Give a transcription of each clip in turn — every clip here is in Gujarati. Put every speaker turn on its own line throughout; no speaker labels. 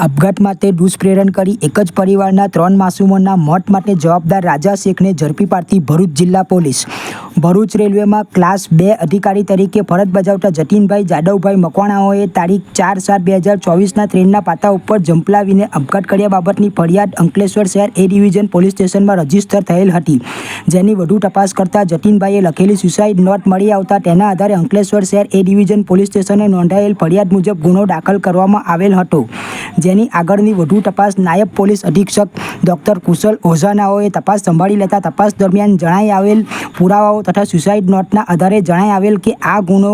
આપઘાત માટે દુષ્પ્રેરણ કરી એક જ પરિવારના ત્રણ માસૂમોના મોત માટે જવાબદાર રાજા શેખને ઝડપી પાડતી ભરૂચ જિલ્લા પોલીસ. ભરૂચ રેલવેમાં ક્લાસ બે અધિકારી તરીકે ફરજ બજાવતા જતીનભાઈ જાદવભાઈ મકવાણાઓએ તારીખ ચાર સાત બે હજાર ચોવીસના ટ્રેનના પાતા ઉપર ઝંપલાવીને આપઘાત કર્યા બાબતની ફરિયાદ અંકલેશ્વર શહેર એ ડિવિઝન પોલીસ સ્ટેશનમાં રજિસ્ટર થયેલ હતી. જેની વધુ તપાસ કરતા જતીનભાઈએ લખેલી સુસાઇડ નોટ મળી આવતા તેના આધારે અંકલેશ્વર શહેર એ ડિવિઝન પોલીસ સ્ટેશને નોંધાયેલ ફરિયાદ મુજબ ગુનો દાખલ કરવામાં આવેલ હતો. જેની આગળની વધુ તપાસ નાયબ પોલીસ અધિક્ષક ડોક્ટર કુશલ ઓઝાનાઓએ તપાસ સંભાળી લેતા તપાસ દરમિયાન જણાઈ આવેલ પુરાવાઓ તથા સુસાઇડ નોટના આધારે જણાઈ આવેલ કે આ ગુનો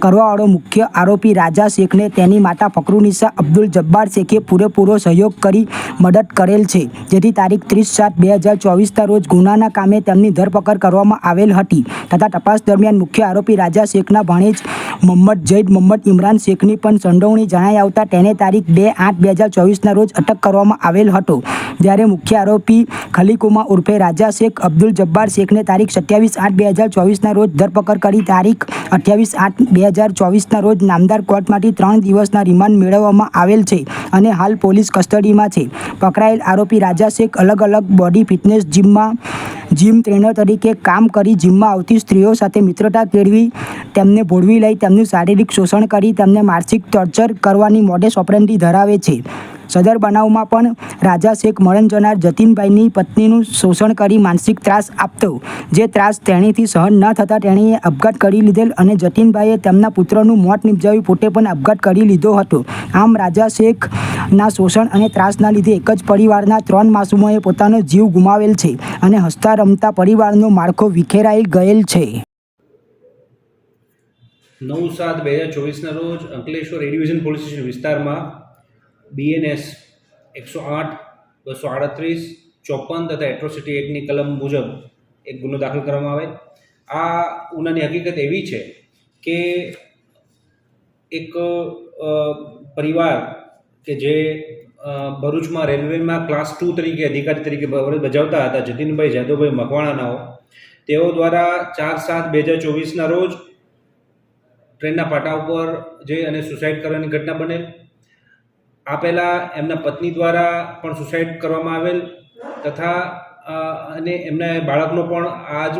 કરવાવાળો મુખ્ય આરોપી રાજા શેખને તેની માતા ફકરુનિસા અબ્દુલ જબ્બાર શેખે પૂરેપૂરો સહયોગ કરી મદદ કરેલ છે. જેથી તારીખ ત્રીસ સાત બે હજાર ચોવીસના રોજ ગુનાના કામે તેમની ધરપકડ કરવામાં આવેલ હતી. તથા તપાસ દરમિયાન મુખ્ય આરોપી રાજા શેખના ભાણેજ મોહમ્મદ જૈદ મોહમ્મદ ઇમરાન શેખની પણ સંડોવણી જણાઈ આવતા તેને તારીખ બે આઠ બે હજાર ચોવીસના રોજ અટક કરવામાં આવેલ હતો. જ્યારે મુખ્ય આરોપી ખલીકુમા ઉર્ફે રાજા શેખ અબ્દુલ જબ્બાર શેખને તારીખ સત્યાવીસ આઠ બે હજાર ચોવીસના રોજ ધરપકડ કરી તારીખ અઠ્યાવીસ આઠ બે હજાર ચોવીસના રોજ નામદાર કોર્ટમાંથી ત્રણ દિવસના રિમાન્ડ મેળવવામાં આવેલ છે અને હાલ પોલીસ કસ્ટડીમાં છે. પકડાયેલ આરોપી રાજા શેખ અલગ અલગ બોડી ફિટનેસ જીમમાં જીમ ટ્રેનર તરીકે કામ કરી જીમમાં આવતી સ્ત્રીઓ સાથે મિત્રતા કેળવી, તેમને ભોળવી લઈ તેમનું શારીરિક શોષણ કરી, તેમને માનસિક ટોર્ચર કરવાની મોડેસ ઓપરેન્ડી ધરાવે છે. સદર બનાવમાં પણ રાજા શેખ મરણ જનાર જતીનભાઈની પત્નીનું શોષણ કરી માનસિક ત્રાસ આપતો, જે ત્રાસ તેણીથી સહન ન થતાં તેણીએ આપઘાત કરી લીધેલ અને જતીનભાઈએ તેમના પુત્રનું મોત નિપજાવી પોતે પણ આપઘાત કરી લીધો હતો. આમ રાજા શેખના શોષણ અને ત્રાસના લીધે એક જ પરિવારના ત્રણ માસુમોએ પોતાનો જીવ ગુમાવેલ છે અને હસતા રમતા પરિવારનો માળખો વિખેરાઈ ગયેલ છે.
નવ સાત બે હજાર ચોવીસના રોજ અંકલેશ્વર એ પોલીસ સ્ટેશન વિસ્તારમાં બીએનએસ એકસો આઠ બસો આડત્રીસ ચોપન તથા એટ્રોસિટી એક્ટની કલમ મુજબ એક ગુનો દાખલ કરવામાં આવે આ ગુનાની હકીકત એવી છે કે એક પરિવાર કે જે ભરૂચમાં, રેલવેમાં ક્લાસ ટુ તરીકે, અધિકારી તરીકે બજાવતા હતા, જતીનભાઈ જાદવભાઈ મકવાણાનાઓ, તેઓ દ્વારા ચાર સાત બે હજાર ચોવીસના રોજ ટ્રેનના પાટા ઉપર જઈ અને સુસાઇડ કરવાની ઘટના બનેલ. આ પહેલાં એમના પત્ની દ્વારા પણ સુસાઇડ કરવામાં આવેલ તથા અને એમના બાળકનો પણ આ જ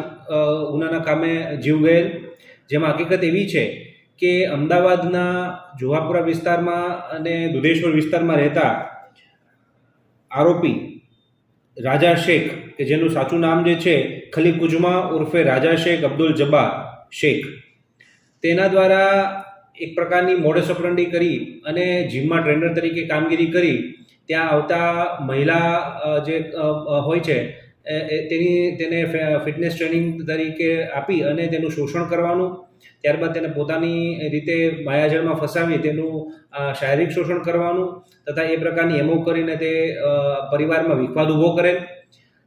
ઉનાના કામે જીવ ગયેલ. જેમાં હકીકત એવી છે કે અમદાવાદના જુહાપુરા વિસ્તારમાં અને દુધેશ્વર વિસ્તારમાં રહેતા આરોપી રાજા શેખ, કે જેનું સાચું નામ જે છે ખલી કુજમા ઉર્ફે રાજા શેખ અબ્દુલ જબા શેખ. તેના દ્વારા એક પ્રકારની મોડસ ઓપરંડી કરી અને જીમમાં ટ્રેનર તરીકે કામગીરી કરી, ત્યાં આવતા મહિલા જે હોય છે તેની, તેને ફિટનેસ ટ્રેનિંગ તરીકે આપી અને તેનું શોષણ કરવાનું, ત્યારબાદ તેને પોતાની રીતે માયાજળમાં ફસાવી તેનું શારીરિક શોષણ કરવાનું, તથા એ પ્રકારની એમો કરીને તે પરિવારમાં વિખવાદ ઊભો કરે.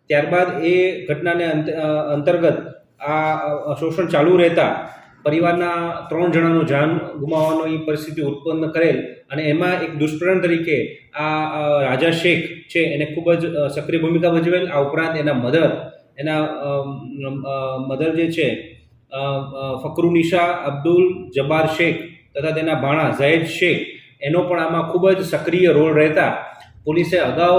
ત્યારબાદ એ ઘટનાને અંત- અંતર્ગત આ શોષણ ચાલુ રહેતા પરિવારના ત્રણ જણાનું જાન ગુમાવવાનો એ પરિસ્થિતિ ઉત્પન્ન કરેલ અને એમાં એક દુષ્પ્રણ તરીકે આ રાજા શેખ છે એને ખૂબ જ સક્રિય ભૂમિકા ભજવેલ. આ ઉપરાંત એના મધર એના મધર જે છે ફકરુ નિશા અબ્દુલ જબાર શેખ તથા તેના ભાણા ઝૈદ શેખ એનો પણ આમાં ખૂબ જ સક્રિય રોલ રહેતા પોલીસે અગાઉ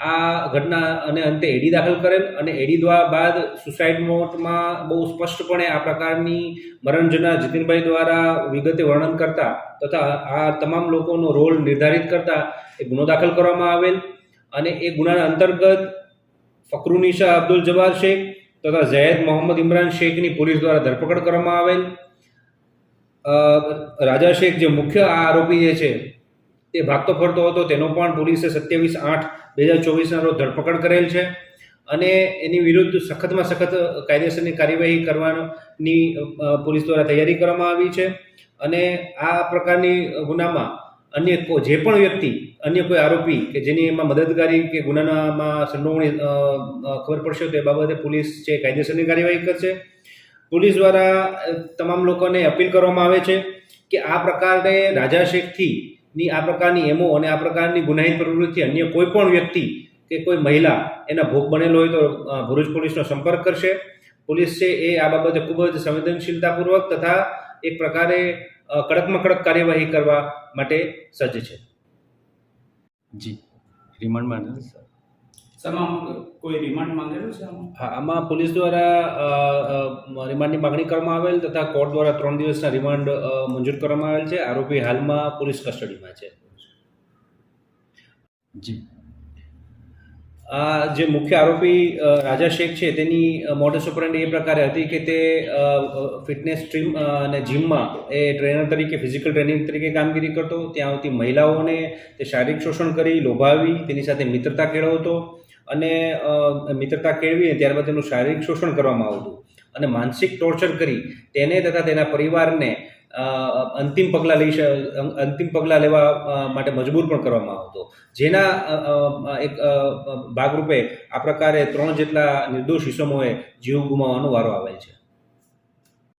આ ઘટના અને અંતે એડી દાખલ કરેલ અને એડી દ્વારા બાદ સુસાઇડ નોટમાં બહુ સ્પષ્ટપણે આ પ્રકારની મરણજના જીતિનભાઈ દ્વારા વિગતે વર્ણન કરતા તથા આ તમામ લોકોનો રોલ નિર્ધારિત કરતા એ ગુનો દાખલ કરવામાં આવેલ અને એ ગુનાના અંતર્ગત ફકરુનિશા અબ્દુલ જવાર શેખ તથા ઝૈદ મોહમ્મદ ઇમરાન શેખની પોલીસ દ્વારા ધરપકડ કરવામાં આવેલ. રાજા શેખ જે મુખ્ય આ આરોપી જે છે તે ભાગતો ફરતો હતો. તેનો પણ પોલીસે સત્યાવીસ આઠ બે હજાર ચોવીસના રોજ ધરપકડ કરેલ છે અને એની વિરુદ્ધ સખતમાં સખત કાયદેસરની કાર્યવાહી કરવાની પોલીસ દ્વારા તૈયારી કરવામાં આવી છે અને આ પ્રકારની ગુનામાં અન્ય જે પણ વ્યક્તિ, અન્ય કોઈ આરોપી કે જેની એમાં મદદગારી કે ગુનાનામાં સંડોવણી ખબર પડશે તે બાબતે પોલીસ છે કાયદેસરની કાર્યવાહી કરશે. પોલીસ દ્વારા તમામ લોકોને અપીલ કરવામાં આવે છે કે આ પ્રકારે રાજા શેખથી ની આ પ્રકારની એમો અને આ પ્રકારની ગુનાહિત પ્રવૃત્તિ અન્ય કોઈ પણ વ્યક્તિ કે કોઈ મહિલા એના ભોગ બનેલો હોય તો ભરૂચ પોલીસનો સંપર્ક કરશે. પોલીસ છે એ આ બાબતે ખૂબ જ સંવેદનશીલતાપૂર્વક તથા એક પ્રકારે કડકમાં કડક કાર્યવાહી કરવા માટે સજ્જ છે.
જી. રિમાન્ડ માન સર.
શેમાં કોઈ રિમાન્ડ માંગેલું છે
હા આમાં પોલીસ દ્વારા રિમાન્ડની માગણી કરવામાં આવેલ તથા કોર્ટ દ્વારા ત્રણ દિવસના રિમાન્ડ મંજૂર કરવામાં આવેલ છે. આરોપી હાલમાં પોલીસ કસ્ટડીમાં છે.
જી.
આ જે મુખ્ય આરોપી રાજા શેખ છે તેની મોડસ ઓપરેન્ડી એ પ્રકારે હતી કે તે ફિટનેસ સ્ટ્રીમ અને જીમમાં એ ટ્રેનર તરીકે ફિઝિકલ ટ્રેનિંગ તરીકે કામગીરી કરતો. ત્યાં આવતી મહિલાઓને તે શારીરિક શોષણ કરી લોભાવી તેની સાથે મિત્રતા કેળવતો. અને મિત્રતા કેળવીને ત્યારબાદ તેનું શારીરિક શોષણ કરવામાં આવતું. અને માનસિક ટોર્ચર કરી તેને તથા તેના પરિવારને અંતિમ પગલાં લઈ અંતિમ પગલાં લેવા માટે મજબૂર પણ કરવામાં આવતો. જેના એક ભાગરૂપે આ પ્રકારે ત્રણ જેટલા નિર્દોષ ઇસમોએ જીવ ગુમાવવાનો વારો આવેલ છે.